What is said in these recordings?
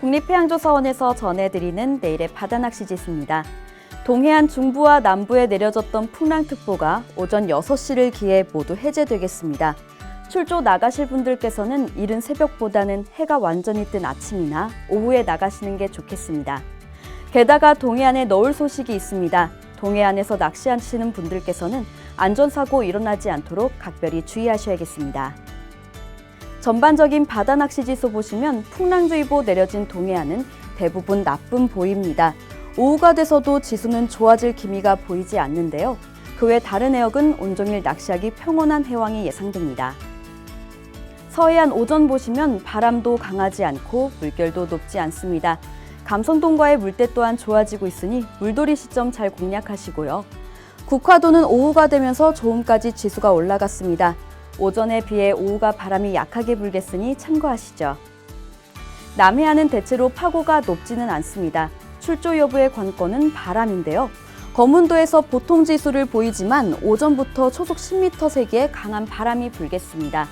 국립해양조사원에서 전해드리는 내일의 바다낚시 지수입니다. 동해안 중부와 남부에 내려졌던 풍랑특보가 오전 6시를 기해 모두 해제되겠습니다. 출조 나가실 분들께서는 이른 새벽보다는 해가 완전히 뜬 아침이나 오후에 나가시는 게 좋겠습니다. 게다가 동해안에 너울 소식이 있습니다. 동해안에서 낚시하시는 분들께서는 안전사고 일어나지 않도록 각별히 주의하셔야겠습니다. 전반적인 바다 낚시 지수 보시면 풍랑주의보 내려진 동해안은 대부분 나쁨 보입니다. 오후가 돼서도 지수는 좋아질 기미가 보이지 않는데요. 그 외 다른 해역은 온종일 낚시하기 평온한 해왕이 예상됩니다. 서해안 오전 보시면 바람도 강하지 않고 물결도 높지 않습니다. 감성동과의 물때 또한 좋아지고 있으니 물돌이 시점 잘 공략하시고요. 국화도는 오후가 되면서 조음까지 지수가 올라갔습니다. 오전에 비해 오후가 바람이 약하게 불겠으니 참고하시죠. 남해안은 대체로 파고가 높지는 않습니다. 출조 여부의 관건은 바람인데요. 거문도에서 보통 지수를 보이지만 오전부터 초속 10m 세기의 강한 바람이 불겠습니다.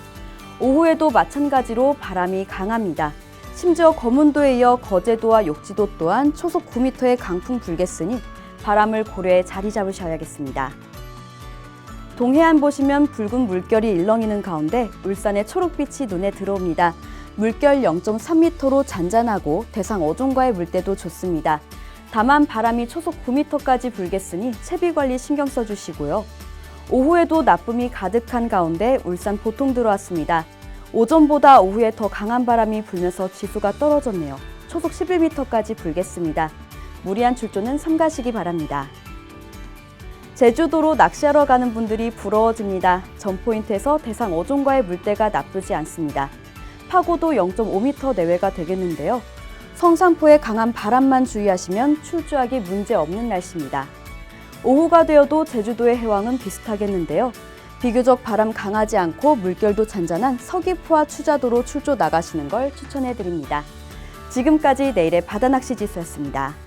오후에도 마찬가지로 바람이 강합니다. 심지어 거문도에 이어 거제도와 욕지도 또한 초속 9m의 강풍 불겠으니 바람을 고려해 자리 잡으셔야겠습니다. 동해안 보시면 붉은 물결이 일렁이는 가운데 울산의 초록빛이 눈에 들어옵니다. 물결 0.3m로 잔잔하고 대상 어종과의 물때도 좋습니다. 다만 바람이 초속 9m까지 불겠으니 채비 관리 신경 써주시고요. 오후에도 나쁨이 가득한 가운데 울산 보통 들어왔습니다. 오전보다 오후에 더 강한 바람이 불면서 지수가 떨어졌네요. 초속 11m까지 불겠습니다. 무리한 출조는 삼가시기 바랍니다. 제주도로 낚시하러 가는 분들이 부러워집니다. 전 포인트에서 대상 어종과의 물때가 나쁘지 않습니다. 파고도 0.5m 내외가 되겠는데요. 성산포의 강한 바람만 주의하시면 출조하기 문제 없는 날씨입니다. 오후가 되어도 제주도의 해왕은 비슷하겠는데요. 비교적 바람 강하지 않고 물결도 잔잔한 서귀포와 추자도로 출조 나가시는 걸 추천해 드립니다. 지금까지 내일의 바다낚시 지수였습니다.